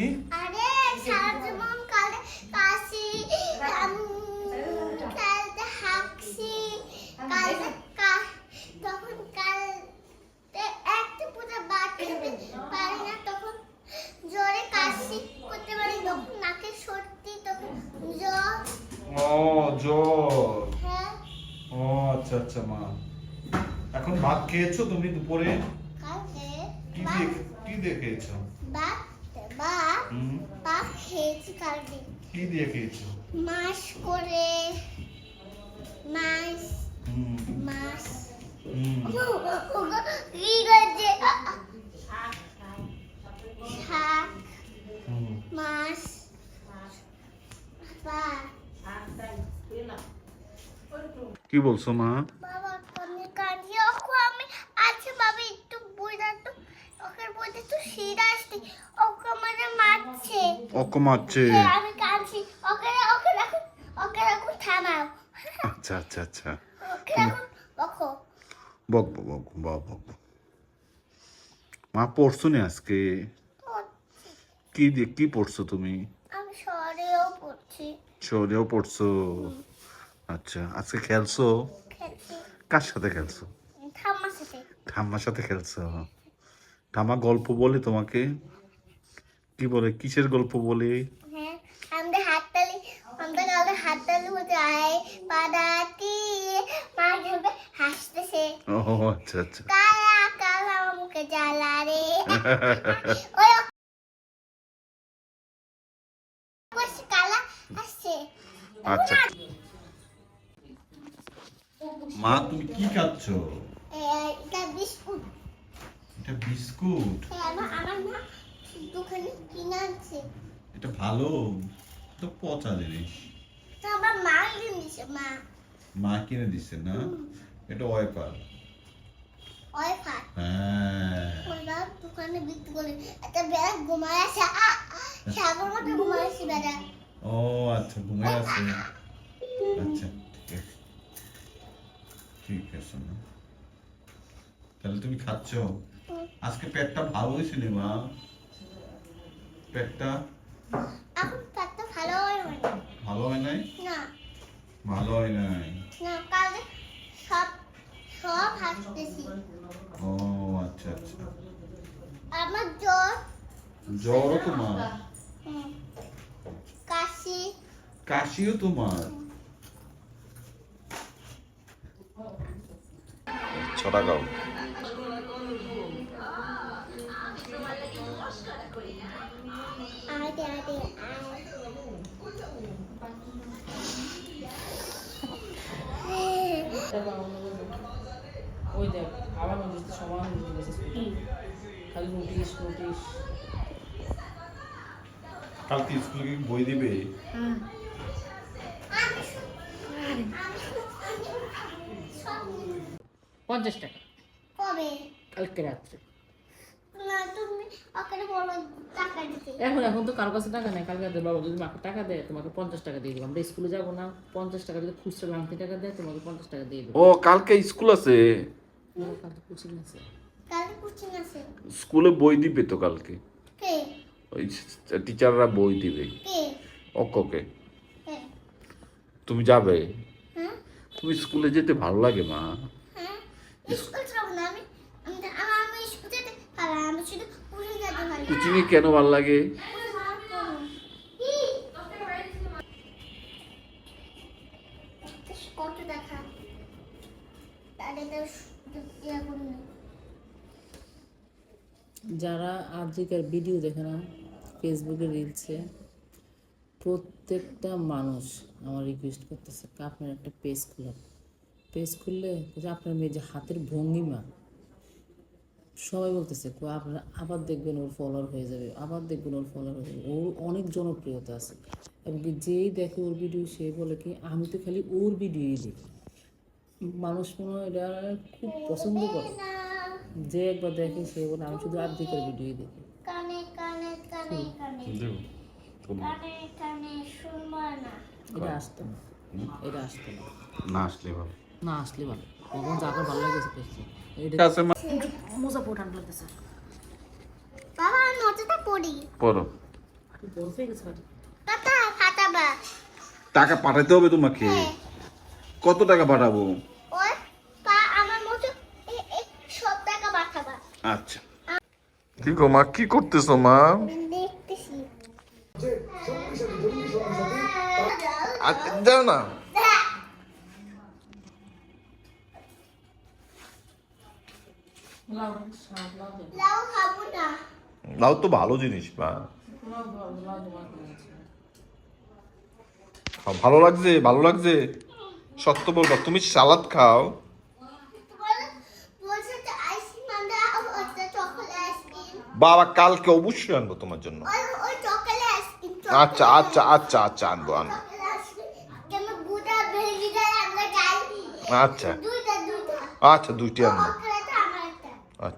তুমি? আরে সারাজীবন কালে কাশি কালতে হাঁকছি কালতে তখন কালতে একটা পুরো বাদ খেতে পারি না তখন জোরে কাশি করতে পারি তখন নাকে সর্দি তখন জ্বর। ও জ্বর। হ্যাঁ। ও আচ্ছা আচ্ছা মা। এখন ভাত খেয়েছো তুমি দুপুরে? কি দিয়ে কি দিয়ে হুম। খেয়েছি কালকে। কি দিয়ে খেয়েছো? মাস করে মাস হুম। কি করছে শাক মাছ কি বলছো মা? বাবা আমি আচ্ছা বাবা একটু বইটা তো। ওকে বইটা তো ওকে আমাদের মারছে অক মারছে হ্যাঁ, আমি কাঁদছি। ওকে ওকে রাখুন ওকে রাখুন থামাও। আচ্ছা আচ্ছা আচ্ছা। ওকে বক। বক বক বক বক বক। মা পড়ছো নি আজকে? কি দিয়ে কি পড়ছো তুমি? আমি শহরেও পড়ছি। শহরেও পড়ছো? আচ্ছা আজকে খেলছো। কার সাথে খেলছো? ঠাম্মার সাথে। ঠাম্মার সাথে খেলছো? ঠাম্মা গল্প বলে তোমাকে? কি বলে কিসের গল্প বলে? হ্যাঁ হাততালি আমাদের কাউকে হাততালি বলতে আয় পাদাতি মা হাসতেছে। ও আচ্ছা আচ্ছা। কালা কালা আমার জ্বালা রে। ওই কালা আসছে। আচ্ছা। মা তুমি কি খাচ্ছ? এটা বিস্কুট। এটা বিস্কুট। হ্যাঁ, আমার আমার মা দোকানে কিনে আনছে। এটা ভালো তো পচা জিনিস। তো আমার মা কিনে দিছে মা। মা কিনে দিচ্ছে না? এটা ওয়েপার ওই হ্যাঁ। ওরা দোকানে বিক্রি করে একটা বেড়া ঘুমায় আছে আ, আ, সাগর মতো ঘুমায় আছে বেড়া ও আচ্ছা ঘুমে আছে। আচ্ছা ঠিক আছে। ঠিক আছে না তাহলে তুমি খাচ্ছ? আজকে পেটটা ভালো হয়েছে মা। পেটটা এখন পেটটা ভালো হয় না ভালো হয় নাই? না। ভালো হয় নাই। না কালকে সব সব হাসতেছি। ও আচ্ছা আচ্ছা। আমার জ্বর। জ্বরও তোমার? কাশি। কাশিও তোমার? ছটা গাও। ওই দেখ আবার নোটিশ সমান নোটিশ খালি নোটিশ নোটিশ কালকে স্কুলে কি বই দিবে? পঞ্চাশ টাকা। কবে? কালকে রাত্রে না তুমি ওকে বলো টাকা দিতে এখন এখন তো কারও কাছে টাকা নেই কালকে রাত্রে বাবা যদি আমাকে টাকা দেয় তোমাকে পঞ্চাশ টাকা দিয়ে দেবো আমরা স্কুলে যাব না পঞ্চাশ টাকা যদি খুচরা ভাঙতি টাকা দেয় তোমাকে পঞ্চাশ টাকা দিয়ে দেবো। ও কালকে স্কুল আছে? কালকে কোচিং আছে। কালকে কোচিং আছে। স্কুলে বই দিবে তো কালকে? ওই টিচাররা বই দিবে। কে? অক্ককে তুমি যাবে? হ্যাঁ। তুমি স্কুলে যেতে ভালো লাগে মা হ্যাঁ স্কুল যাব না আমি আমি তো- আমার আমি স্কুল যেতে পারি না, আমি শুধু পুরী যেতে পারি কোচিংয়ে কেন ভালো লাগে যারা আজকের ভিডিও দেখে না ফেসবুকে রিলসে প্রত্যেকটা মানুষ আমার রিকোয়েস্ট করতেছে আপনার একটা পেজ খুলেন। পেজ খুললে আপনার মেয়ে যে হাতের ভঙ্গিমা সবাই বলতেছে কো আপনারা আবার দেখবেন ওর ফলোয়ার হয়ে যাবে আবার দেখবেন ওর ফলোয়ার হয়ে যাবে। ওর অনেক জনপ্রিয়তা আছে। এবং কি যেই দেখে ওর ভিডিও সে বলে কি আমি তো খালি ওর ভিডিওই দেখি। মানুষ মনে হয় এটা খুব পছন্দ করে। যে একবার দেখে সে বলে আমি শুধু আর্ধেকের ভিডিওই দেখি। কানে কানে কানে কানে। কানে কানে শুনবা না। এটা আসতো না। এটা আসতো না। না আসলে ভালো। না আসলে ভালো। কখন যাকে ভালো এটা মোজা বাবা পড়ি। পড়ো। টাকা পাঠাতে হবে তোমাকে? হ্যাঁ। কত টাকা পাঠাবো? ওই আমার মতো এ- এ সব টাকা পাঠাবা। আচ্ছা। কি গো মা কি করতেছো মা? দেখতেছি। যাও না। লাউ না। লাউ তো ভালো জিনিস মা। ভালো লাগছে ভালো লাগছে। সত্য বলবা তুমি সালাদ খাও। বাবা কালকে অবশ্যই আনব তোমার জন্য। আচ্ছা আচ্ছা আচ্ছা আচ্ছা আনব আনব। আচ্ছা। দুইটা দুইটা। আচ্ছা দুইটি আনব। Ótimo.